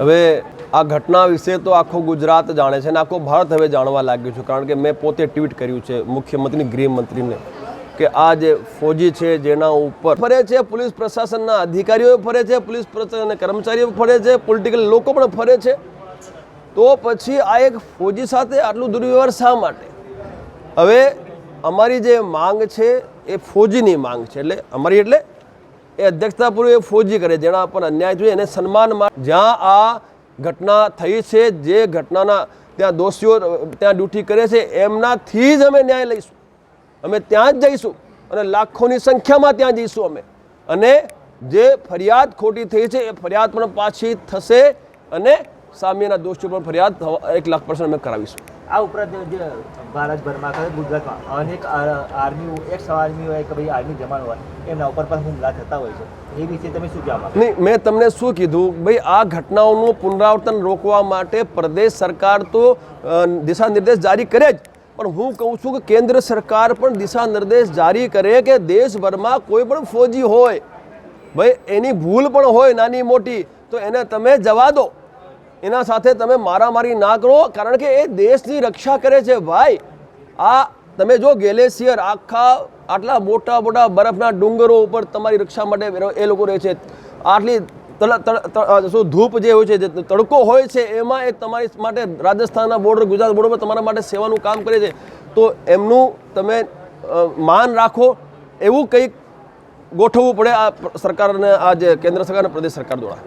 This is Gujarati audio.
હવે આ ઘટના વિશે તો આખો ગુજરાત જાણે છે અને આખો ભારત હવે જાણવા લાગ્યું છે, કારણ કે મેં પોતે ટ્વીટ કર્યું છે મુખ્યમંત્રી ગૃહમંત્રીને, કે આ જે ફોજી છે જેના ઉપર ફરે છે પોલીસ પ્રશાસનના અધિકારીઓ ફરે છે, પોલીસ પ્રશાસન કર્મચારીઓ ફરે છે પોલિટિકલ લોકો પણ ફરે છે. તો પછી આ એક ફોજી સાથે આટલું દુર્વ્યવહાર શા માટે? હવે અમારી જે માંગ છે એ ફોજીની માંગ છે, એટલે અમારી એટલે એ અધ્યક્ષતાપૂર્વક ફોજી કરે, જેના પર અન્યાય જોઈએ એને સન્માનમાં જ્યાં આ ઘટના થઈ છે, જે ઘટનાના ત્યાં દોષીઓ, ત્યાં ડ્યુટી કરે છે, એમનાથી જ અમે ન્યાય લઈશું. અમે ત્યાં જ જઈશું અને લાખોની સંખ્યામાં ત્યાં જઈશું અમે. અને જે ફરિયાદ ખોટી થઈ છે, એ ફરિયાદ પણ પાછી થશે અને સામેના દોષીઓ પણ ફરિયાદ એક લાખ પર્સન્ટ અમે કરાવીશું. આ ઉપરાંત જે ભારતભરમાં ખાસ ગુજરાતમાં અનેક આર્મી એક્સ આર્મી હોય કે ભાઈ આર્મી જવાન હોય, એમના ઉપર પણ હુમલા થતા હોય છે. એ વિશે તમે શું કહેવા નહીં, મેં તમને શું કીધું? ભાઈ, આ ઘટનાઓનું પુનરાવર્તન રોકવા માટે પ્રદેશ સરકાર તો દિશા નિર્દેશ જારી કરે જ. પણ હું કહું છું કે કેન્દ્ર સરકાર પણ દિશા નિર્દેશ જારી કરે કે દેશભરમાં કોઈ પણ ફોજી હોય, ભાઈ, એની ભૂલ પણ હોય નાની મોટી, તો એને તમે જવા દો. એના સાથે તમે મારામારી ના કરો, કારણ કે એ દેશની રક્ષા કરે છે ભાઈ. આ તમે જો ગેલેશિયર આખા આટલા મોટા મોટા બરફના ડુંગરો ઉપર તમારી રક્ષા માટે એ લોકો રહે છે. આટલી શું ધૂપ જે હોય છે, જે તડકો હોય છે, એમાં એ તમારી માટે રાજસ્થાનના બોર્ડર ગુજરાત બોર્ડર પર તમારા માટે સેવાનું કામ કરે છે. તો એમનું તમે માન રાખો. એવું કંઈક ગોઠવવું પડે આ સરકારને, આ જે કેન્દ્ર સરકાર અને પ્રદેશ સરકાર દ્વારા.